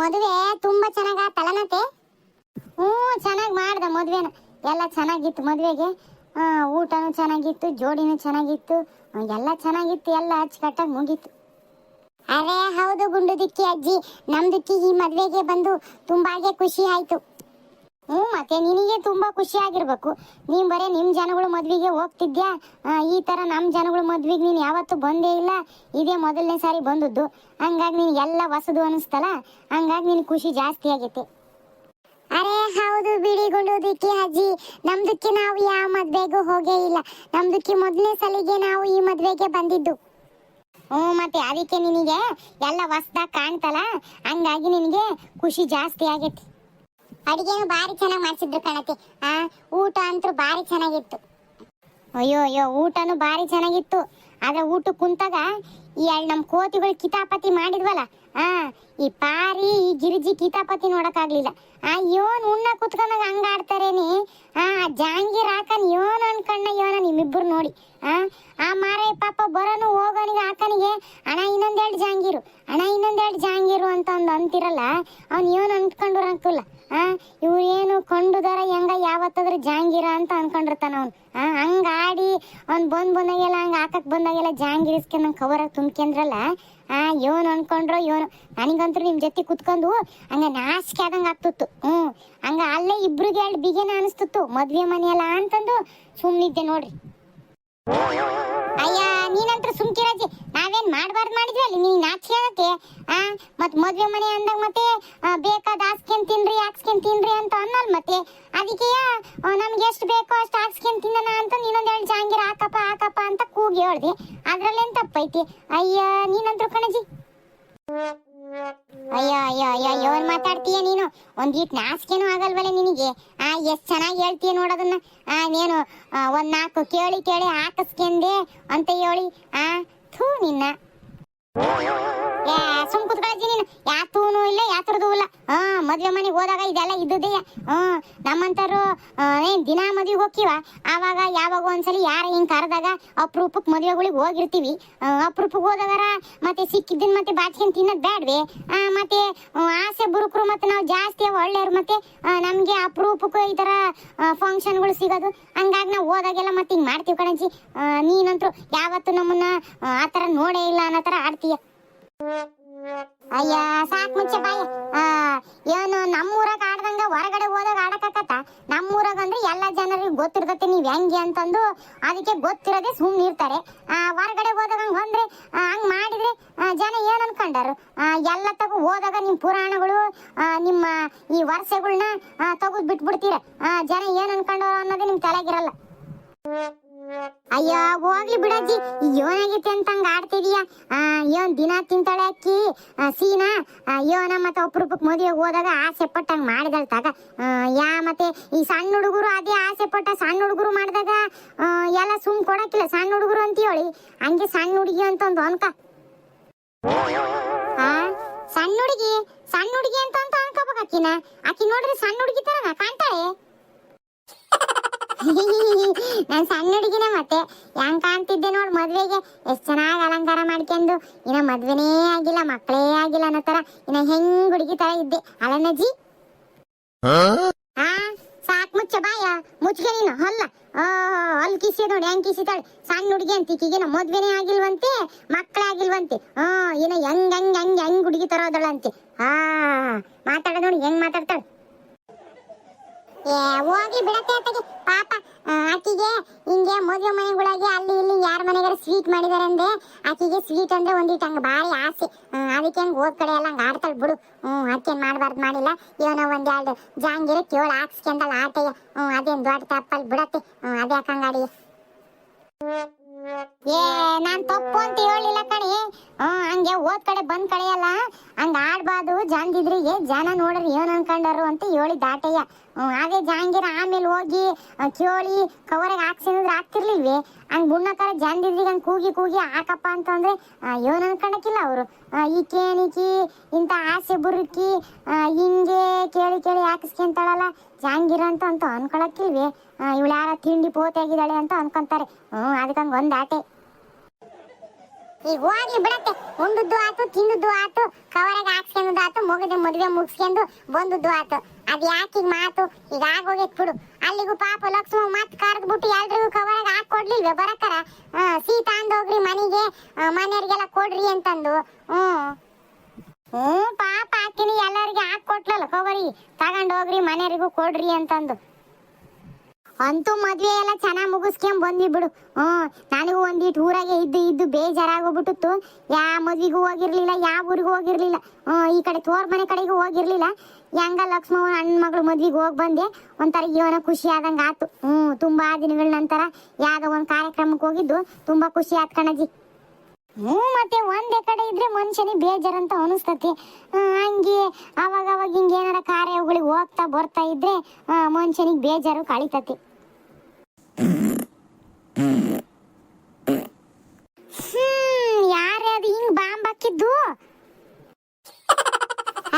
ಮದುವೆ ತುಂಬಾ ಚೆನ್ನಾಗ ತಲನತೆ ಹ್ಞೂ, ಚೆನ್ನಾಗಿ ಮಾಡ್ದೆ ಮದುವೆನ. ಎಲ್ಲ ಚೆನ್ನಾಗಿತ್ತು ಮದುವೆಗೆ. ಊಟನೂ ಚೆನ್ನಾಗಿತ್ತು, ಜೋಡಿನೂ ಚೆನ್ನಾಗಿತ್ತು. ಎಲ್ಲ ಚೆನ್ನಾಗಿತ್ತು, ಎಲ್ಲ ಅಚ್ಚುಕಟ್ಟಾಗಿ ಮುಗೀತು. ಅರೆ, ಹೌದು ಗುಂಡು ದಿಕ್ಕಿ ಅಜ್ಜಿ. ನಮ್ ದಿಕ್ಕಿ ಈ ಮದುವೆಗೆ ಬಂದು ತುಂಬಾಗೆ ಖುಷಿ ಆಯ್ತು. ಹ್ಞೂ ಮತ್ತೆ ನಿನಗೆ ತುಂಬಾ ಖುಷಿ ಆಗಿರ್ಬೇಕು. ನೀನ್ ಬರೇ ನಿಮ್ ಜನಗಳು ಮದ್ವಿಗೆ ಹೋಗ್ತಿದ್ಯಾ? ಈ ತರ ನಮ್ ಜನಗಳು ಮದ್ವಿಗೆ ನೀನ್ ಯಾವತ್ತೂ ಬಂದೇ ಇಲ್ಲ. ಇದೇ ಮೊದಲನೇ ಸಾರಿ ಬಂದದ್ದು. ಹಂಗಾಗಿ ನೀನ್ ಎಲ್ಲ ಹೊಸದು ಅನಿಸ್ತಲ್ಲ? ಹಂಗಾಗಿ ನಿನ್ ಖುಷಿ ಜಾಸ್ತಿ ಆಗೈತೆ. ಅರೆ, ಹೌದು ಬಿಡಿ ದಿಕ್ಕಿ ಅಜ್ಜಿ. ನಮ್ದಕ್ಕೆ ನಾವು ಯಾವ ಮದ್ವೆಗೂ ಹೋಗೇ ಇಲ್ಲ. ನಮ್ದಕ್ಕೆ ಮೊದಲನೇ ಸಲಿಗೆ ನಾವು ಈ ಮದ್ವೆಗೆ ಬಂದಿದ್ದು. ಹ್ಞೂ ಮತ್ತೆ ಅದಕ್ಕೆ ನಿನಗೆ ಎಲ್ಲ ಹೊಸ್ದಾಗ್ ಕಾಣ್ತಲ್ಲ? ಹಂಗಾಗಿ ನಿನಗೆ ಖುಷಿ ಜಾಸ್ತಿ ಆಗೈತಿ. ಅಡಿಗೆನು ಬಾರಿ ಚೆನ್ನಾಗಿ ಮಾಡಿಸಿದ್ರು ಕಣತಿ. ಆ, ಊಟ ಅಂತೂ ಬಾರಿ ಚೆನ್ನಾಗಿತ್ತು. ಅಯ್ಯೋ ಅಯ್ಯೋ, ಊಟನು ಬಾರಿ ಚೆನ್ನಾಗಿತ್ತು. ಆದ್ರೆ ಊಟ ಕುಂತಾಗ ಈ ನಮ್ಮ ಕೋತಿಗಳು ಕಿತಾಪತಿ ಮಾಡಿದ್ವಲ್ಲ, ಆ, ಈ ಪಾರಿ, ಈ ಗಿರಿಜಿ ಕಿತಾಪತಿ ನೋಡಕ್ಕಾಗ್ಲಿಲ್ಲ. ಆ ಯೋನ್ ಉಣ್ಣ ಕುತ್ಕೊಂಡಾಗ ಹಂಗ ಆಡ್ತಾರೇನಿ ಆ ಜಾಂಗೀರ್ ಹಾಕನ್ ಯೋನ್ ಅನ್ಕಣ್ಣ ಯೋನ ನಿಮ್ಮಿಬ್ರು ನೋಡಿ, ಆ ಆ ಮಾರೇ ಪಾಪ ಬರೋನು ಹೋಗೋನಿಗೆ ಹಾಕನಿಗೆ, ಅಣ್ಣ ಇನ್ನೊಂದೆರಡು ಜಾಂಗೀರು, ಅಣ್ಣ ಇನ್ನೊಂದೆರಡು ಜಾಂಗೀರು ಅಂತ ಒಂದು ಅಂತಿರಲ್ಲ, ಅವ್ನು ಯೋನ್ ಅನ್ಕೊಂಡು ಅನ್ಕಲ್ಲ ಆ, ಇವ್ರು ಏನು ಕಂಡುದಾರ ಹೆಂಗ ಯಾವತ್ತಾದ್ರೂ ಜಾಂಗೀರ ಅಂತ ಅನ್ಕೊಂಡಿರ್ತಾನ ಅವ್ನು ಹಂಗ ಆಡಿ ಅವ್ನ್ ಬಂದ್ ಬಂದಾಗೆಲ್ಲ, ಹಂಗ ಹಾಕಕ್ ಬಂದಾಗೆಲ್ಲ ಜಾಂಗೀರಿಸ್ಕೊಂಡು ನಂಗೆ ಕವರ್ ಕವರಾಗ ತುಂಬ್ಕೊಂಡ್ರಲ್ಲ ಆ, ಇವನು ಅನ್ಕೊಂಡ್ರು ಯೋನು ನನಗಂತೂ ನಿಮ್ಮ ಜೊತೆ ಕುತ್ಕೊಂಡು ಹಂಗ ನಾಚಿಕೆ ಆದಂಗೆ ಆಗ್ತಿತ್ತು. ಹ್ಮ್. ಹಂಗ ಅಲ್ಲೇ ಇಬ್ರಿಗೆ ಎರಡು ಬಿಗೆನ ಅನಿಸ್ತಿತ್ತು. ಮದ್ವೆ ಮನೆಯಲ್ಲ ಅಂತಂದು ಸುಮ್ನಿದ್ದೆ ನೋಡ್ರಿ. ಅಯ್ಯ, ನೀನಂತ್ರ ಸುಮ್ಕಿರಾಜಿ. ನಾವೇನ್ ಮಾಡಬಾರ್ದು ಮಾಡಿದ್ವಿ ಅಲ್ಲಿ? ಆಗತ್ತೆ ಆ ಮತ್ ಮದ್ವೆ ಮನೆ ಅಂದಾಗ ಮತ್ತೆ ಬೇಕಾದ ಹಾಕ್ಸ್ಕೊಂಡ್ ತಿನ್ರಿ ಹಾಕ್ಸ್ಕೊಂಡ್ ತಿನ್ರಿ ಅಂತ ಅನ್ನಲ್ ಮತ್ತೆ. ಅದಕ್ಕೆ ನಮ್ಗೆ ಎಷ್ಟು ಬೇಕೋ ಅಷ್ಟು ಹಾಕ್ಸ್ಕೊಂಡ್ ತಿನ್ನೋಣ ಅಂತ ನೀನೊಂದ್ ಹೇಳಿ ಜಾಂಗೀರ್ ಹಾಕಪ್ಪ ಹಾಕಪ್ಪ ಅಂತ ಕೂಗಿ ಹೇಳ್ದೆ. ಅದ್ರಲ್ಲೇನ್ ತಪ್ಪೈತಿ ಅಯ್ಯ, ನೀನಂತ್ರ ಕಣಜಿ. ಅಯ್ಯೋ ಅಯ್ಯೋ ಅಯ್ಯೋ ಏನ್ ಮಾತಾಡ್ತೀಯ ನೀನು? ಒಂದೀಟ್ ನಾಸ್ಕೇನು ಆಗಲ್ವಲ್ಲ ನಿನಗೆ. ಆ, ಎಷ್ಟ್ ಚೆನ್ನಾಗಿ ಹೇಳ್ತೀಯ ನೋಡೋದನ್ನ. ಆ, ನೀನು ಒಂದ್ ನಾಲ್ಕು ಕೇಳಿ ಕೇಳಿ ಹಾಕಸ್ಕೆಂದೆ ಅಂತ ಹೇಳಿ. ಆ, ಥೂ ನಿನ್ನ. ಏ ಸುಮ್ ಕುತ್ಕೊಳ್ಳಿ ನೀನು. ಯಾತೂನು ಇಲ್ಲ ಯಾತ್ರದೂ ಇಲ್ಲ. ಹಾ ಮದ್ವೆ ಮನೆಗೆ ಹೋದಾಗ ಇದೆಲ್ಲ ಇದ್ದದೇ ಹ್ಮ್ ನಮ್ಮಂತರು ಏನ್ ದಿನ ಮದ್ವೆಗೆ ಹೋಗ್ತೀವ? ಆವಾಗ ಯಾವಾಗ ಒಂದ್ಸಲಿ ಯಾರ ಹಿಂಗ್ ಕರೆದಾಗ ಅಪ್ರೂಪಕ್ಕೆ ಮದ್ವೆಗಳಿಗೆ ಹೋಗಿರ್ತೀವಿ. ಆ, ಅಪ್ರೂಪಕ್ಕೆ ಹೋದಾಗಾರ ಮತ್ತೆ ಸಿಕ್ಕಿದ್ದನ್ ಮತ್ತೆ ಬಾಚ್ಕೊಂಡ್ ತಿನ್ನೋದ್ ಬೇಡ್ವೆ ಮತ್ತೆ ಆಸೆ ಬುರುಕರು ಮತ್ತೆ ನಾವು ಜಾಸ್ತಿ ಒಳ್ಳೆಯವ್ರು ಮತ್ತೆ ನಮ್ಗೆ ಅಪ್ರೂಪಕ್ಕೆ ಈ ತರ ಫಂಕ್ಷನ್ಗಳು ಸಿಗೋದು. ಹಂಗಾಗಿ ನಾವು ಹೋದಾಗೆಲ್ಲ ಮತ್ತೆ ಹಿಂಗ್ ಮಾಡ್ತೀವಿ ಕಣಜಿ ನೀನಂತರೂ ನೀನಂತೂ ಯಾವತ್ತು ನಮ್ಮನ್ನ ಆ ತರ ನೋಡೇ ಇಲ್ಲ ಅನ್ನೋ ತರ ಆಡ್ತೀಯ. ಅಯ್ಯ ಸಾಕ್ ಮುಂಚೆ ಬಾಯಿ. ಏನು ನಮ್ಮೂರಾಗ ಆಡ್ದಂಗ ಹೊರಗಡೆ ಹೋದಾಗ ಆಡಕತ್ತ ನಮ್ಮೂರಾಗ ಅಂದ್ರೆ ಎಲ್ಲ ಜನರಿಗೆ ಗೊತ್ತಿರ್ತತಿ ನೀವ್ ಹೆಂಗೆ ಅಂತಂದು. ಅದಕ್ಕೆ ಗೊತ್ತಿರೋದೇ ಸುಮ್ಮನೆ ಇರ್ತಾರೆ. ಹೊರಗಡೆ ಹೋದಾಗ ಹಂಗ್ ಬಂದ್ರೆ ಆ, ಹಂಗ್ ಮಾಡಿದ್ರೆ ಜನ ಏನ್ ಅನ್ಕೊಂಡಾರು? ಎಲ್ಲ ತಗೋ ಹೋದಾಗ ನಿಮ್ ಪುರಾಣಗಳು ನಿಮ್ಮ ಈ ವರ್ಷಗಳನ್ನ ತಗದ್ ಬಿಟ್ಬಿಡ್ತೀರ? ಜನ ಏನ್ ಅನ್ಕೊಂಡಾರ ಅನ್ನೋದೇ ನಿಮ್ ತಲೆಗಿರಲ್ಲ. ಅಯ್ಯೋ, ಹೋಗ್ಲಿ ಬಿಡಜ್ಜಿ. ಯೋನಾಗೈತೆ ಅಂತ ಹಂಗ ಆಡ್ತಿದೀಯ ಯೋನ್ ದಿನ ತಿಂತಾಳೆ ಅಕ್ಕಿ? ಸೀನಾ? ಯೋನ ಮತ್ತೆ ಅಪರೂಪಕ್ಕೆ ಮದುವೆ ಹೋದಾಗ ಆಸೆ ಪಟ್ಟಂಗ ಹಂಗ ತಾಗ ಯಾ, ಮತ್ತೆ ಈ ಸಣ್ಣ ಹುಡುಗರು ಅದೇ ಆಸೆ ಪಟ್ಟ ಸಣ್ಣ ಹುಡುಗರು ಮಾಡಿದಾಗ ಎಲ್ಲ ಸುಮ್ ಕೊಡಕ್ಕಿಲ್ಲ. ಸಣ್ಣ ಹುಡುಗರು ಅಂತ ಹೇಳಿ ಹಂಗೆ ಸಣ್ಣ ಹುಡುಗಿ ಅಂತ ಒಂದು ಅನ್ಕ ಸಣ್ಣ ಹುಡುಗಿ? ಸಣ್ಣ ಹುಡುಗಿ ಅಂತ ಅಂತ ಆಕಿ ನೋಡ್ರಿ ಸಣ್ಣ ಹುಡುಗಿ ತರ ಕಾಣ್ತಾಳೆ? ನಾನ್ ಸಣ್ಣ ಹುಡುಗಿನ ಮತ್ತೆ. ಹೆಂಗ್ ಕಾಣ್ತಿದ್ದೆ ನೋಡ್ ಮದ್ವೆಗೆ. ಎಷ್ಟ್ ಚೆನ್ನಾಗಿ ಅಲಂಕಾರ ಮಾಡ್ಕೊಂಡು ಇನ್ನ ಮದ್ವೆನೇ ಆಗಿಲ್ಲ ಮಕ್ಕಳೇ ಆಗಿಲ್ಲ ಅನ್ನೋ ತರ ಇನ್ನ ಹೆಂಗ್ ಹುಡುಗಿ ತರ ಇದ್ದೆ. ಅಲನಜ್ಜಿ ಆ ಸಾಕ್ ಮುಚ್ಚ ಬಾಯ. ಮುಚ್ಕೆ ನೀನು ಅಲ್ಲಿ ಕಿಸಿ ನೋಡಿ ಹೆಂಗ್ ಕಿಸಿತಾಳೆ. ಸಣ್ಣ ಹುಡುಗಿ ಅಂತ ಈಕಿಗೇನ ಮದ್ವೆನೇ ಆಗಿಲ್ವಂತೆ ಮಕ್ಕಳೇ ಆಗಿಲ್ವಂತೆ ಆ ಇನ್ನ ಹೆಂಗ್ ಹೆಂಗ್ ಹೆಂಗ್ ಹೆಂಗ್ ಹುಡುಗಿ ತರೋದಳಂತೆ. ಆ ಮಾತಾಡ ನೋಡಿ ಹೆಂಗ್ ಮಾತಾಡ್ತಾಳೆ. ಏ ಹೋಗ್ಲಿ ಬಿಡತ್ತೆ ಅತ್ತಗೆ. ಪಾಪ ಆಕಿಗೆ ಹಿಂಗೆ ಮದುವೆ ಮನೆಗಳಿಗೆ ಅಲ್ಲಿ ಇಲ್ಲಿ ಯಾರ ಮನೆಗಾರ ಸ್ವೀಟ್ ಮಾಡಿದಾರೆ ಅಂದ್ರೆ ಆಕಿಗೆ ಸ್ವೀಟ್ ಅಂದ್ರೆ ಒಂದಿಟ್ಟು ಹಂಗ ಭಾರಿ ಆಸೆ. ಅದಕ್ಕೆ ಹಂಗ ಹೋದ ಕಡೆ ಎಲ್ಲ ಹಂಗ ಆಡ್ತಾಳೆ ಬಿಡು. ಹ್ಮ್ ಅದಕ್ಕೇನ್ ಮಾಡ್ಬಾರ್ದು ಮಾಡಿಲ್ಲ. ಏನೋ ಒಂದೆರಡು ಜಾಂಗಿರ ಕೇಳ ಹಾಕ್ಸ್ಕೊಂಡಲ್ಲ ಆಟಯ್ಯ. ಹ್ಞೂ ಅದೇನು ದೊಡ್ಡ ತಪ್ಪಲ್ಲಿ ಬಿಡತ್ತೆ. ಹ್ಞೂ ಅದೇ ಹಂಗಾಡಿ? ಏ, ನಾನ್ ತಪ್ಪು ಅಂತ ಹೇಳಿಲ್ಲ ಕಣಿ. ಹ್ಮ್, ಹಂಗೆ ಓದ್ ಕಡೆ ಬಂದ್ ಕಡೆ ಅಲ್ಲ. ಹಂಗ ಆಡ್ಬಾರ್ದು ಜಾಂದಿದ್ರಿಗೆ ಜನ ನೋಡ್ರಿ ಏನ್ ಅನ್ಕೊಂಡಾರು ಅಂತ ಹೇಳಿ ದಾಟಯ್ಯ ಹ್ಮ್ ಅದೇ ಜಾಂಗೀರ ಆಮೇಲೆ ಹೋಗಿ ಕೇಳಿ ಕವರಿಗೆ ಹಾಕ್ಸಿದ್ರೆ ಹಾಕ್ತಿರ್ಲಿಲ್ವಿ? ಹಂಗ್ ಬುಣ್ಣಕಾರ ಜಾಂದಿದ್ರಿಗೆ ಹಂಗ್ ಕೂಗಿ ಕೂಗಿ ಹಾಕಪ್ಪ ಅಂತಂದ್ರೆ ಏನ್ ಅನ್ಕೊಂಡಕ್ಕಿಲ್ಲ ಅವರು. ಕೇಣಿಕಿ ಇಂಥ ಆಸೆ ಬುರುಕಿ ಹಿಂಗೆ ಕೇಳಿ ಕೇಳಿ ಹಾಕಿಸ್ಕೊಂತಾಳಲ್ಲ. ಜಾಂಗೀರ ಅಂತ ಅನ್ಕೊಳಕ್ಕಿಲ್ವೇ? ಇವಳು ಯಾರ ತಿಂಡಿ ಪೋತೆ ಆಗಿದ್ದಾಳೆ ಅಂತ ಅನ್ಕೊಂತಾರೆ. ಹ್ಮ್ ಅದಕ್ಕೆ ಹಂಗ ಒಂದ್ ಆಟೆ. ಈಗ ಹೋಗ್ಲಿ ಬಿಡತ್ತೆ. ಉಂಡದ್ದು ಆತು ತಿಂದದ್ದು ಆತು ಕವರಾಗ ಹಾಕ್ಸ್ಕೊಂಡದ್ದು ಆತು ಮುಗಿದ ಮದುವೆ ಮುಗಿಸ್ಕೊಂಡು ಬಂದದ್ದು ಆತು. ಅದು ಯಾಕೆ ಈಗ ಮಾತು? ಈಗ ಆಗೋಗೈತ್ ಬಿಡು. ಅಲ್ಲಿಗೂ ಪಾಪ ಲಕ್ಷ್ಮ ಮತ್ ಕರೆದು ಬಿಟ್ಟು ಎಲ್ರಿಗೂ ಕವರಾಗ ಹಾಕ್ ಕೊಡ್ಲಿಲ್ವೇ ಬರಕರ? ಆ, ಸೀತಾ ಅಂದೋಗ್ರಿ ಮನೆಗೆ ಮನೆಯವ್ರಿಗೆಲ್ಲ ಕೊಡ್ರಿ ಅಂತಂದು. ಹ್ಮ್ ಹ್ಮ್, ಪಾಪ ಹಾಕಿನಿ ಎಲ್ಲರಿಗೆ ಹಾಕ್ ಕೊಟ್ಲಲ್ಲ ಕವರಿ ತಗೊಂಡ್ ಹೋಗ್ರಿ, ಮನೆಯವರಿಗೂ ಕೊಡ್ರಿ ಅಂತಂದು. ಅಂತೂ ಮದ್ವೆ ಎಲ್ಲ ಚೆನ್ನಾಗಿ ಮುಗಿಸ್ಕೊಂಡ್ ಬಂದಿ ಬಿಡು. ಹ್ಮ್, ನನಗೂ ಒಂದಿಟ್ಟು ಊರಾಗೆ ಇದ್ದು ಇದ್ದು ಬೇಜಾರಾಗೋಗ್ಬಿಟ್ಟಿತ್ತು. ಯಾ ಮದ್ವಿಗೂ ಹೋಗಿರ್ಲಿಲ್ಲ ಯಾವ ಊರಿಗೂ ಹೋಗಿರ್ಲಿಲ್ಲ. ಹ್ಮ್, ಈ ಕಡೆ ತೋರ್ ಮನೆ ಕಡೆಗೂ ಹೋಗಿರ್ಲಿಲ್ಲ. ಹೆಂಗ ಲಕ್ಷ್ಮವ್ವ ಅಣ್ಣ ಮಗಳು ಮದ್ವೆಗೆ ಹೋಗಿ ಬಂದೆ. ಒಂಥರ ಜೀವನ ಖುಷಿ ಆದಂಗ ಆತು. ಹ್ಮ್, ತುಂಬಾ ದಿನಗಳ ನಂತರ ಯಾವುದೋ ಒಂದು ಕಾರ್ಯಕ್ರಮಕ್ಕೆ ಹೋಗಿದ್ದು. ತುಂಬಾ ಖುಷಿ ಆತ್ ಕಣಜಿ. ಹ್ಞೂ ಮತ್ತೆ ಒಂದೇ ಕಡೆ ಇದ್ರೆ ಮನುಷ್ಯನಿಗೆ ಅಂತ ಅನಿಸ್ತತಿ. ಹಂಗೆ ಅವಾಗ ಅವಾಗ ಹಿಂಗೆ ಏನಾರ ಕಾರ್ಯಗಳಿಗೆ ಹೋಗ್ತಾ ಬರ್ತಾ ಇದ್ರೆ ಮನುಷ್ಯನಿಗೆ ಬೇಜಾರು ಕಳಿತತಿ. ಯಾರೇ ಅದು ಹಿಂಗ್ ಬಾಂಬ್ ಹಾಕಿದ್ದು?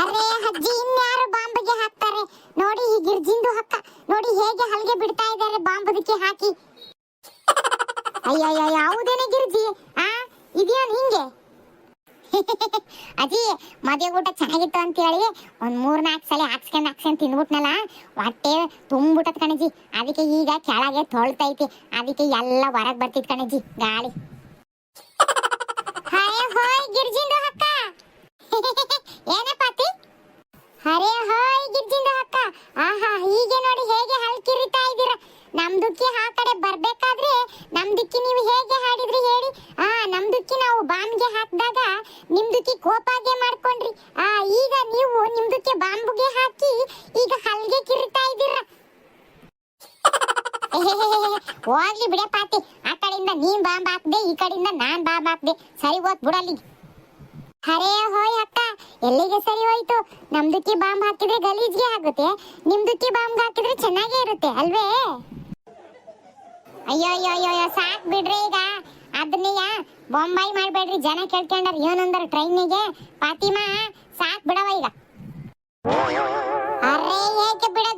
ಅರೆ ಅಜ್ಜಿ, ಇನ್ಯಾರು ಬಾಂಬ್ಗೆ ಹಾಕ್ತಾರೆ? ನೋಡಿ ಈ ಗಿರ್ಜಿಂದು ಹಕ್ಕ. ನೋಡಿ ಹೇಗೆ ಹಲ್ಗೆ ಬಿಡ್ತಾ ಇದ್ದಾರೆ ಬಾಂಬದಕ್ಕೆ ಹಾಕಿ. ಅಯ್ಯಯ್ಯ ಯಾವುದೇನೆ ಗಿರ್ಜಿ? ಆ ಇದೇನು ಹಿಂಗೆ ಅಜಿ, ಮದುವೆ ಊಟ ಚೆನ್ನಾಗಿತ್ತು ಅಂತ ಹೇಳಿ ಒಂದ್ ಮೂರ್ ನಾಲ್ಕು ಸಲ ಹಾಕ್ಸ್ಕೊಂಡ್ ಹಾಕ್ಸ್ಕೊಂಡ್ ತಿನ್ಬಿಟ್ನಲ್ಲ, ಹೊಟ್ಟೆ ತುಂಬಿಟ್ಟದ್ ಕಣಜಿ. ಅದಕ್ಕೆ ಈಗ ಕೆಳಗೆ ತೊಳ್ತೈತಿ. ಅದಕ್ಕೆ ಎಲ್ಲ ಹೊರಗ್ ಬರ್ತಿತ್ ಕಣಜಿ, ಗಾಳಿ. ಹಾಯ್ ಹೋಯ್ ಗಿರ್ಜಿಂದು ಹಕ್ಕ ಏನಪ್ಪಾತಿ ಅರೆ ಹಾಯ್ ಅಕ್ಕ. ಆಹಾ, ಹೀಗೆ ನೋಡಿ ಹೇಗೆ ಹಲ್ಕಿರಿತಾ ಇದ್ದೀರಾ. ನಮ್ದುಕ್ಕಿ ಆ ಕಡೆ ಬರ್ಬೇಕಾದ್ರೆ ನಮ್ದುಕ್ಕಿ ನೀವು ಹೇಗೆ ಹಾಡಿದ್ರಿ ಹೇಳಿ ಆ ನಮ್ದುಕ್ಕಿ ನಾವು ಬಾಂಬ್ಗೆ ಹಾಕಿದಾಗ ನಿಮ್ದುಕ್ಕಿ ಕೋಪಾಗೆ ಮಾಡ್ಕೊಂಡ್ರಿ ಆ ಈಗ ನೀವು ನಿಮ್ದುಕ್ಕೆ ಬಾಂಬ್ಗೆ ಹಾಕಿ ಈಗ ಹಲ್ಗೆ ಕಿರಿತಾ ಇದ್ದೀರಾ ಹೋಗ್ಲಿ ಬಿಡೆ ಪಾತಿ ಆ ಕಡೆಯಿಂದ ನೀನ್ ಬಾಂಬ್ ಹಾಕ್ದೆ ಈ ಕಡೆಯಿಂದ ನಾನ್ ಬಾಂಬ್ ಹಾಕ್ದೆ ಬಿಡಲ್ಲಿ ಅರೇ ಹೋಯ್ ಅಕ್ಕ, ಎಲ್ಲಿಗೆ ಸರಿ ಹೋಯ್ತು? ನಮ್ದಕ್ಕೆ ಬಾಂಬ್ ಹಾಕಿದ್ರೆ ಗಲೀಜ್ಗೆ ಆಗುತ್ತೆ. ನಿಮ್ದಕ್ಕೆ ಬಾಂಬ್ ಹಾಕಿದ್ರೆ ಚೆನ್ನಾಗೇ ಇರುತ್ತೆ, ಅಲ್ವೇ? ಅಯ್ಯೋ ಅಯ್ಯೋ ಅಯ್ಯೋ ಸಾಕ್ ಬಿಡ್ರಿ ಈಗ. ಅದನ್ನೆಯ ಬೊಂಬಾಯಿ ಮಾಡಬೇಡ್ರಿ. ಜನ ಕೇಳ್ಕೊಂಡಾರ, ಏನಂದ್ರೆ ಟ್ರೈನಿಗೆ ಫಾತಿಮಾ ಸಾಕ್ ಬಿಡವ ಈಗ.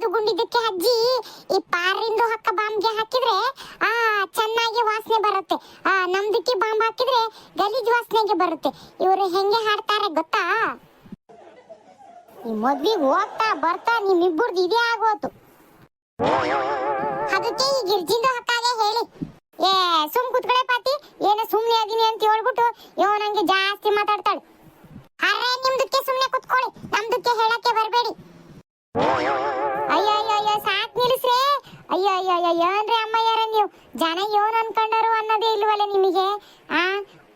ಗುಂಡಿದ್ದಕ್ಕೆ ಅಜ್ಜಿ? ಈ ಪಾರಿಂದು ಹಕ್ಕ ಬಾಂಬ್ಗೆ ಹಾಕಿದ್ರೆ, ಆ, ಚೆನ್ನಾಗಿ ವಾಸನೆ ಬರುತ್ತೆ. ಆ, ನಮ್ದಕ್ಕೆ ಬಾಂಬ್ ಹಾಕಿದ್ರೆ ಗಲೀಜ್ ವಾಸನೆಗೆ ಬರುತ್ತೆ. ಇವರು ಹೆಂಗೆ ಹಾಡ್ತಾರೆ ಗೊತ್ತಾ? ಈ ಮದ್ವಿಗೆ ಹೋಗ್ತಾ ಬರ್ತಾ ನಿಮ್ಮಿಬ್ಬರದು ಇದೇ ಆಗೋತು. ಅದಕ್ಕೆ ಈ ಗಿರ್ಜಿಂದ ಹಕ್ಕಾಗೆ ಹೇಳಿ. ಏ, ಸುಮ್ ಕುತ್ಕಳೆ ಪಾತಿ. ಏನೋ ಸುಮ್ನೆ ಅದೀನಿ ಅಂತ ಹೇಳ್ಬಿಟ್ಟು ಇವ ನಂಗೆ ಜಾಸ್ತಿ ಮಾತಾಡ್ತಾಳೆ. ಅರೆ ನಿಮ್ದಕ್ಕೆ ಸುಮ್ನೆ ಕುತ್ಕೊಳ್ಳಿ. ನಮ್ದಕ್ಕೆ ಹೇಳಕ್ಕೆ ಬರಬೇಡಿ. ಅಯ್ಯೋ ಅಯ್ಯೋ ಅಯ್ಯೋ ಸಾಕ್ ನಿಲ್ಲಿಸ್ರಿ. ಅಯ್ಯೋ ಅಯ್ಯೋ ಅಯ್ಯೋ ಏನ್ರಿ ಅಮ್ಮಯ್ಯಾರ ನೀವು. ಜನ ಏನ್ ಅನ್ಕೊಂಡರು ಅನ್ನೋದೇ ಇಲ್ವಲ್ಲ ನಿಮಗೆ? ಆ,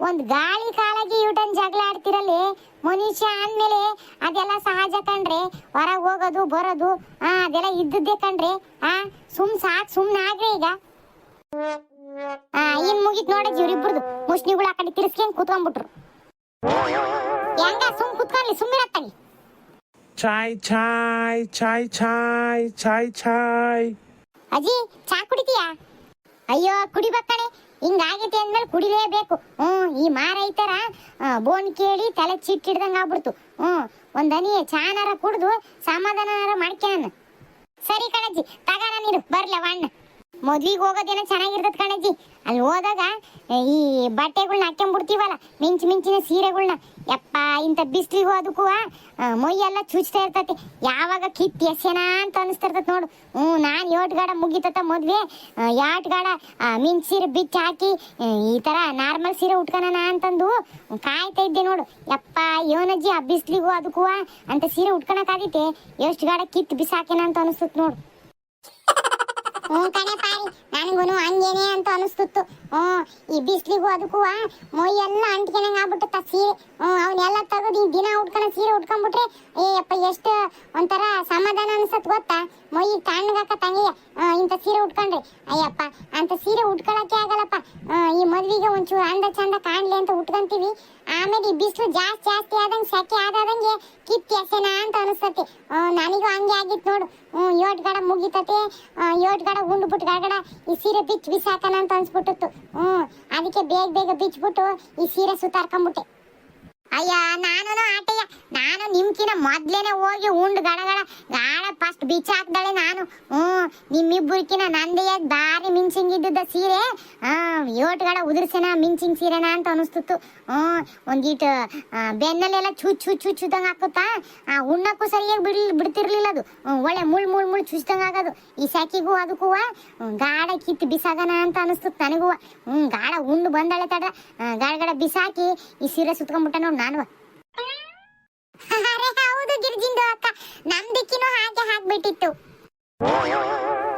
ಒಂದ್ ಗಾಳಿ ಕಾಲಾಗಿ ಯೂಟನ್ ಜಗಳ ಆಡ್ತಿರಲ್ಲಿ? ಮನುಷ್ಯ ಅಂದ್ಮೇಲೆ ಅದೆಲ್ಲ ಸಹಜ ಕಣ್ರಿ ಹೊರಗೆ ಹೋಗೋದು, ಬರೋದು, ಆ, ಅದೆಲ್ಲ ಇದ್ದದ್ದೇ ಕಣ್ರಿ ಆ, ಸುಮ್ ಸಾಕ್ ಸುಮ್ನೆ ಆಗ್ರಿ ಈಗ. ಆ, ಇನ್ ಮುಗಿತ್ ನೋಡಿ ಇವ್ರಿಬ್ರದು ಮುಷ್ಣಿಗಳು ಆ ಕಡೆ ತಿರ್ಸ್ಕೊಂಡ್ ಕುತ್ಕೊಂಡ್ಬಿಟ್ರು. ಹೆಂಗ ಸುಮ್ ಕುತ್ಕೊಂಡ್ಲಿ ಸುಮ್ಮಿರತ್ತಾಗಿ ಚಾಯ್ ಚಾಯ್ ಚಾಯ್ ಚಾಯ್ ಚಾಯ್ ಚಾಯ್. ಅಜ್ಜಿ ಚಾ ಕುಡಿತೀಯಾ? ಅಯ್ಯೋ ಕುಡಿಬೇಕಣೆ. ಹಿಂಗಾಗೈತೆ ಅಂದ್ಮೇಲೆ ಕುಡಿಲೇಬೇಕು. ಹ್ಮ್ ಈ ಮಾರೈತರ ಬೋನ್ ಕೇಳಿ ತಲೆ ಚಿಟ್ಟಿಡ್ದಂಗ ಆಗ್ಬಿಡ್ತು. ಹ್ಮ್ ಒಂದ್ ಹನಿ ಚಾನಾರ ಕುಡ್ದು ಸಮಾಧಾನನಾರ ಮಾಡ್ಕ್ಯಾನ. ಸರಿ ಕಣಜ್ಜಿ ತಗೋಣ ನೀರು ಬರ್ಲ ವಣ್ಣ. ಮದ್ವಿಗೆ ಹೋಗೋದೇನೋ ಚೆನ್ನಾಗಿರ್ತದ ಕಣಜ್ಜಿ. ಅಲ್ಲಿ ಹೋದಾಗ ಈ ಬಟ್ಟೆಗಳ್ನ ಹಾಕ್ಕೊಂಡ್ಬಿಡ್ತೀವಲ್ಲ ಮಿಂಚ್ ಮಿಂಚಿನ ಸೀರೆಗಳ್ನ. ಯಪ್ಪ, ಇಂಥ ಬಿಸ್ಲಿಗೆ ಹೋದಕ್ಕೂ ಮೈಯೆಲ್ಲ ಚುಚ್ತಾ ಇರ್ತತಿ. ಯಾವಾಗ ಕಿತ್ ಎಸೆನ ಅಂತ ಅನಿಸ್ತಿರ್ತತ್ ನೋಡು. ಹ್ಞೂ, ನಾನು ಏಟ್ಗಾಡ ಮುಗಿತತ ಮದ್ವೆ ಯಾಟ್ಗಾಡ ಮಿಂಚ್ ಸೀರೆ ಬಿಚ್ಚಿ ಹಾಕಿ ಈ ಥರ ನಾರ್ಮಲ್ ಸೀರೆ ಉಟ್ಕೊಳ ಅಂತಂದು ಕಾಯ್ತಾ ಇದ್ದೆ ನೋಡು. ಯಪ್ಪ ಯೋನಜ್ಜಿ ಆ ಬಿಸಿಲಿಗೂ ಅದಕ್ಕೂ ಅಂತ ಸೀರೆ ಉಟ್ಕೊಳಕಾದೈತೆ ಎಷ್ಟು ಗಾಡ ಕಿತ್ ಬಿಸಾಕೇನ ಅಂತ ಅನಿಸ್ತತ್ ನೋಡು. ಹ್ಞೂ ಕಣೆ ಪಾರಿ, ನನಗೂನು ಹಂಗೇನೆ ಅಂತ ಅನಿಸ್ತಿತ್ತು. ಹ್ಞೂ, ಈ ಬಿಸ್ಲಿಗೂ ಅದಕ್ಕೂ ಮೈ ಎಲ್ಲ ಅಂಟ್ಕೊಂಡಂಗೆ ಆಗ್ಬಿಟ್ಟತ್ತ ಸೀರೆ. ಹ್ಞೂ ಅವನ್ನೆಲ್ಲ ತೆಗೆದು ಈ ದಿನ ಉಟ್ಕೊಂಡು ಸೀರೆ ಉಟ್ಕೊಂಡ್ಬಿಟ್ರೆ ಏ ಅಪ್ಪ ಎಷ್ಟು ಒಂಥರ ಸಮಾಧಾನ ಅನಿಸತ್ ಗೊತ್ತಾ? ಮೈ ತಣ್ಣಗಾಕ ತಂಗಿಯ ಇಂಥ ಸೀರೆ ಉಟ್ಕೊಂಡ್ರೆ. ಅಯ್ಯಪ್ಪ ಅಂತ ಸೀರೆ ಉಟ್ಕೊಳಕ್ಕೆ ಆಗಲ್ಲಪ್ಪ. ಈ ಮದುವೆಗೆ ಒಂಚೂರು ಅಂದ ಚಂದ ಕಾಣ್ಲಿ ಅಂತ ಉಟ್ಕೊಂತೀವಿ. ಆಮೇಲೆ ಈ ಬಿಸಿಲು ಜಾಸ್ತಿ ಜಾಸ್ತಿ ಆದಂಗೆ ಸೆಕೆ ಆದಂಗೆ ಕಿತ್ತಿ ಎಸೆನಾ ಅಂತ ಅನಿಸ್ತತಿ. ನನಗೂ ಹಂಗೆ ಆಗಿತ್ತು ನೋಡು. ಹ್ಞೂ ಏಟ್ ಗಡ ಮುಗಿತತೆ. ಏಟ್ ಗಡ ಉಂಡ್ಬಿಟ್ಟು ಗಡಗಡ ಈ ಸೀರೆ ಬಿಚ್ ಬಿಸಾಕನ ಅಂತ ಅನ್ಸ್ಬಿಟ್ಟಿತ್ತು. ಹ್ಞೂ, ಅದಕ್ಕೆ ಬೇಗ ಬೇಗ ಬಿಚ್ಬಿಟ್ಟು ಈ ಸೀರೆ ಸುತ್ತಾರ್ಕೊಂಬಿಟ್ಟೆ ಅಯ್ಯ ನಾನು ಆಟಯ್ಯ. ನಾನು ನಿಮ್ಕಿನ ಮೊದ್ಲೇನೆ ಹೋಗಿ ಉಂಡು ಗಡಗಡ ಗಾಳ ಫಸ್ಟ್ ಬಿಚ್ಚ ಹಾಕ್ದಳೆ ನಾನು. ಹ್ಮ್ ನಿಮ್ಮಿಬ್ಬರಿಕಿನ ನಂದೆಯ ಬಾರಿ ಮಿಂಚಿಂಗ್ ಇದ್ದದ ಸೀರೆ ಯೋಟ್ಗಡ ಉದುರ್ಸೆನ ಮಿಂಚಿಂಗ್ ಸೀರೆನ ಅಂತ ಅನಿಸ್ತಿತ್ತು. ಹ್ಮ್, ಒಂದೀಟ್ ಬೆನ್ನಲ್ಲೆಲ್ಲ ಚುಚ್ ಚುಚ್ ಚುಚ್ಚುದಂಗೆ ಹಾಕುತ್ತಾ? ಆ, ಉಣ್ಣಕ್ಕೂ ಸರಿಯಾಗಿ ಬಿಡ್ ಬಿಡ್ತಿರ್ಲಿಲ್ಲ ಅದು. ಒಳ್ಳೆ ಮುಳ್ ಮುಳ್ ಮುಳ್ ಚುಚ್ದಂಗ ಆಗೋದು ಈ ಸ್ಯಾಕಿಗೂ ಅದಕ್ಕೂ ಗಾಡ ಕಿತ್ತು ಬಿಸಾಗನ ಅಂತ ಅನಿಸ್ತಿತ್ತು ನನಗೂ. ಹ್ಮ್ ಗಾಢ ಉಂಡು ಬಂದಳೆ ತಡ. ಗಡಗಡ ಬಿಸಾಕಿ ಈ ಸೀರೆ ಸುತ್ಕೊಂಡ್ಬಿಟ್ಟ ನೋಡ್ ನಾನು. ಹೌದು ಗಿರ್ಜಿಂದು ಅಕ್ಕ. ನಮ್ ದಿಕ್ಕಿನೂ ಹಾಗೆ ಹಾಕ್ಬಿಟ್ಟಿತ್ತು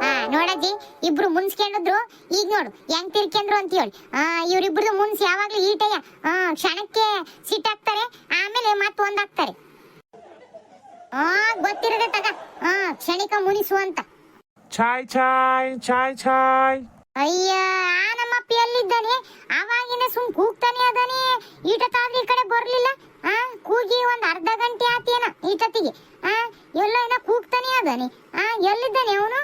ಹಾ ನೋಡಜ್ಜಿ ಇಬ್ರು ಮುನ್ಸ್ಕೊಂಡಿದ್ರು. ಈಗ ನೋಡು ಹೆಂಗ್ ತಿರ್ಕೊಂಡ್ರು ಅಂತ ಹೇಳಿ ಆ ಇವ್ರಿಬ್ರದ್ದು ಮುನ್ಸ್ ಯಾವಾಗ್ಲೂ ಈಟಯ್ಯ ಆ ಕ್ಷಣಕ್ಕೆ ಸಿಟ್ಟಾಕ್ತಾರೆ ಆಮೇಲೆ ಮತ್ ಒಂದಾಗ್ತಾರೆ ಆ ಗೊತ್ತಿರದೆ ತಗ. ಆ ಕ್ಷಣಿಕ ಮುನಿಸು ಅಂತ. ಚಾಯ್ ಚಾಯ್ ಚಾಯ್ ಚಾಯ್ ಅಯ್ಯ ಆ ನಮ್ಮಪ್ಪ ಎಲ್ಲಿದ್ದಾನೆ ಅವಾಗಿನ ಸುಮ್ ಕೂಗ್ತಾನೆ ಅದಾನೆ. ಈಟತ್ತಾದ್ರೆ ಈ ಕಡೆ ಬರ್ಲಿಲ್ಲ. ಆ ಕೂಗಿ ಒಂದ್ ಅರ್ಧ ಗಂಟೆ ಆತೇನ ಈಟತ್ತಿಗೆ. ಆ ಎಲ್ಲ ಏನ ಕೂಗ್ತಾನೆ ಅದಾನೆ. ಆ ಎಲ್ಲಿದ್ದಾನೆ ಅವನು?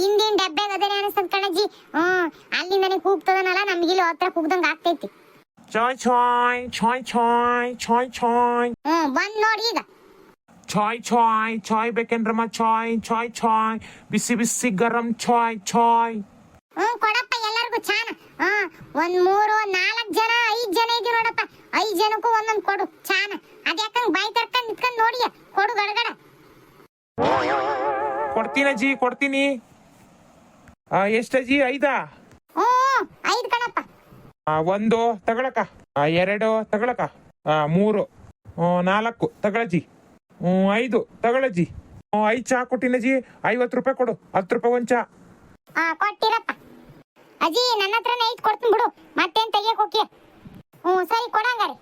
ಹಿಂದಿನ ಡಬ್ಬೆ ಅದಾನೆ ಅನಿಸ್ತದ ಕಣಜ್ಜಿ. ಹ್ಮ್ ಅಲ್ಲಿಂದಾನೆ ಕೂಗ್ತದನಲ್ಲ ನಮ್ಗೆ ಇಲ್ಲಿ ಹತ್ರ ಕೂಗ್ದಂಗ ಆಗ್ತೈತಿ. ಚಾಯ್ ಚಾಯ್ ಚಾಯ್ ಚಾಯ್ ಚಾಯ್ ಚಾಯ್ ಹ್ಮ್ ಬಂದ್ ನೋಡಿ ಈಗ. ಚಾಯ್ ಚಾಯ್ ಚಾಯ್ ಬೇಕೇನ್ರಮ್ಮ ಚಾಯ್ ಚಾಯ್ ಚಾಯ್ ಬಿಸಿ ಬಿಸಿ ಗರಂ ಚಾಯ್ ಚಾಯ್ ಹ್ಮ್ ಕೊಡಪ್ಪ. ಎಲ್ಲರಿಗೂ ಚಾನ. ಹಾ ಒಂದ್ ಮೂರು ನಾಲ್ಕ್ ಜನ ಐದ್ ಜನ ಇದೀವಿ ನೋಡಪ್ಪ. ಐದ್ ಜನಕ್ಕೂ ಒಂದೊಂದ್ ಕೊಡು ಚಾನ. ಅದ್ಯಾಕಂಗ್ ಬಾಯ್ ತರ್ಕೊಂಡ್ ನಿತ್ಕೊಂಡ್ ನೋಡಿ ಕೊಡು ಗಡಗಡ. ಕೊಡ್ತೀನಜ್ಜಿ ಕೊಡ್ತೀನಿ. ಆ, ಎಷ್ಟಜ್ಜಿ ಐದಾ? ಹ್ಮ್ ಐದ್ ಕಣಪ್ಪ. ಆ, ಒಂದು ತಗೊಳಕ. ಆ, ಎರಡು ತಗೊಳಕ. ಆ, ಮೂರು ಆ, ನಾಲ್ಕು ತಗೊಳಜ್ಜಿ ಹ್ಮ್, ಐದು ತಗೊಳಜ್ಜಿ ಹ್ಮ್, ಐದು ಚಾ ಕೊಟ್ಟಿನಜ್ಜಿ ಐವತ್ತು ರೂಪಾಯಿ ಕೊಡು ಹತ್ತು ರೂಪಾಯಿ ಒಂದ್ ಚಾ. ಹಾ ಕೊಟ್ಟಿರಪ್ಪ ಅಜ್ಜಿ ನನ್ನ ಹತ್ರನೇ ಐತ್ ಕೊಡ್ತೀನಿ ಬಿಡು. ಮತ್ತೇನ್ ತೆಗಿಯಕ್ ಹೋಗಿ ಹ್ಞೂ ಸರಿ ಕೊಡಂಗಾರೆ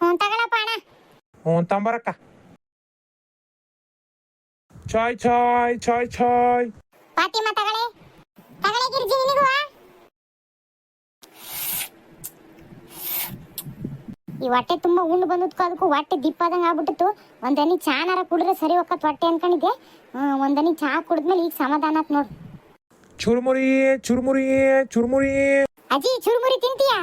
ಹ್ಞೂ ತಗಳಪ್ಪ ಅಣ್ಣ. ಹ್ಞೂ ತಂಬರಕ್ಕ. ಚಾಯ್ ಚಾಯ್ ಚಾಯ್ ಚಾಯ್. ಫಾತಿಮಾ ತಗಳೆ ತಗಳೆ ಗಿರ್ಜಿ ನಿನಗೂ ಈ ಹೊಟ್ಟೆ ತುಂಬಾ ಉಂಡು ಬಂದದ್ಕು ಅದಕ್ಕೂ ಹೊಟ್ಟೆ ದಿಪ್ಪಾದಂಗ ಆಗ್ಬಿಟ್ಟಿತ್ತು. ಒಂದನಿ ಚಾನಾರ ಕುಡಿದ್ರೆ ಸರಿ ಹೋಗತ್ ಹೊಟ್ಟೆ ಅನ್ಕೊಂಡಿದ್ದೆ ಹ್ಮ್ ಒಂದನಿ ಚಾ ಕುಡಿದ್ಮೇಲೆ ಈಗ ಸಮಾಧಾನ ಆತ್ ನೋಡು. ಚುರುಮುರಿ ಚುರುಮುರಿ ಚುರುಮುರಿ. ಅಜ್ಜಿ, ಚುರುಮುರಿ ತಿಂತೀಯಾ?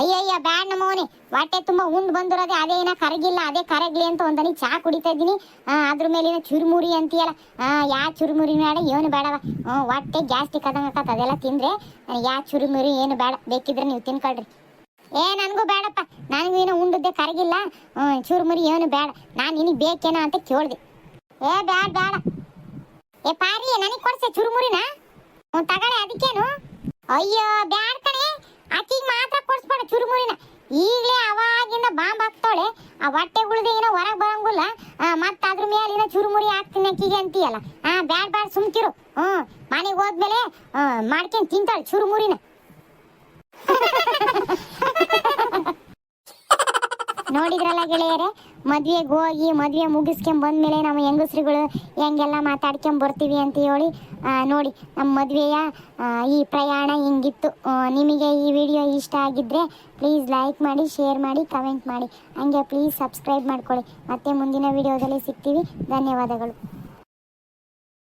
ಅಯ್ಯಯ್ಯ, ಬ್ಯಾಡ್ ನಮ್ಮವನಿ ಹೊಟ್ಟೆ ತುಂಬಾ ಉಂಡ್ ಬಂದಿರೋದೆ, ಅದೇ ಏನ ಕರಗಿಲ್ಲ, ಅದೇ ಕರಗ್ಲಿ ಅಂತ ಒಂದನಿ ಚಾ ಕುಡಿತಾ ಇದ್ದೀನಿ. ಅದ್ರ ಮೇಲಿನ ಚುರುಮುರಿ ಅಂತೀಯಲ್ಲ ಯಾ ಚುರುಮುರಿ ಬೇಡ ಏನು ಬೇಡವ ಹೊಟ್ಟೆ ಗ್ಯಾಸ್ಟಿಕ್ ಆದಂಗ ಅದೆಲ್ಲ ತಿಂದ್ರೆ, ಯಾ ಚುರುಮುರಿ ಏನು ಬೇಡ ಬೇಕಿದ್ರೆ ನೀವು ತಿನ್ಕೊಳ್ರಿ. ಏ, ನನಗೂ ಬೇಡಪ್ಪ ನನಗೂ ಏನೋ ಉಂಡದ್ದೆ, ಕರಗಿಲ್ಲ. ಚುರುಮುರಿ ಏನು ಬೇಡ ನಾನು ನಿನಗೆ ಬೇಕೇನೋ ಅಂತ ಕೇಳ್ದೆ. ಏ ಬೇಡ ಬೇಡ ಏ ಪಾರಿ ನನಗೆ ಕೊಡ್ಸೆ ಚುರುಮುರಿನ? ತಗಳೆ ಅದಕ್ಕೇನು? ಅಯ್ಯೋ, ಬ್ಯಾಡ್ ಕಣೆ. ಆಕಿಗೆ ಮಾತ್ರ ಕೊಡ್ಸ್ಬೇಡ ಚುರುಮುರಿನ. ಈಗಲೇ ಅವಾಗಿಂದ ಬಾಂಬ್ ಹಾಕ್ತಾಳೆ. ಆ ಹೊಟ್ಟೆ ಉಳಿದ ಏನೋ ಹೊರಗೆ ಬರಂಗಿಲ್ಲ. ಮತ್ತೆ ಅದ್ರ ಮೇಲಿನ ಚುರುಮುರಿ ಹಾಕ್ತೀನಿ ಆಕಿಗೆ ಅಂತೀಯಲ್ಲ. ಹಾ ಬ್ಯಾಡ್ ಬ್ಯಾಡ್ ಸುಮ್ತಿರು ಹ್ಞೂ ಮನೆಗೆ ಹೋದ್ಮೇಲೆ ಮಾಡ್ಕೊಂಡು ತಿಂತಾಳೆ ಚುರುಮುರಿನ. ನೋಡಿದ್ರಲ್ಲ ಗೆಳೆಯರೆ ಮದ್ವೆಗೆ ಹೋಗಿ ಮದ್ವೆ ಮುಗಿಸ್ಕೊಂಡ್ ಬಂದಮೇಲೆ ನಮ್ಮ ಹೆಂಗಸ್ರುಗಳು ಹೆಂಗೆಲ್ಲ ಮಾತಾಡ್ಕೊಂಡ್ ಬರ್ತೀವಿ ಅಂತ ಹೇಳಿ ನೋಡಿ ನಮ್ಮ ಮದುವೆಯ ಈ ಪ್ರಯಾಣ ಹಿಂಗಿತ್ತು. ನಿಮಗೆ ಈ ವಿಡಿಯೋ ಇಷ್ಟ ಆಗಿದ್ರೆ ಪ್ಲೀಸ್ ಲೈಕ್ ಮಾಡಿ ಶೇರ್ ಮಾಡಿ ಕಮೆಂಟ್ ಮಾಡಿ. ಹಂಗೆ ಪ್ಲೀಸ್ ಸಬ್ಸ್ಕ್ರೈಬ್ ಮಾಡ್ಕೊಳ್ಳಿ. ಮತ್ತೆ ಮುಂದಿನ ವಿಡಿಯೋದಲ್ಲಿ ಸಿಗ್ತೀವಿ. ಧನ್ಯವಾದಗಳು.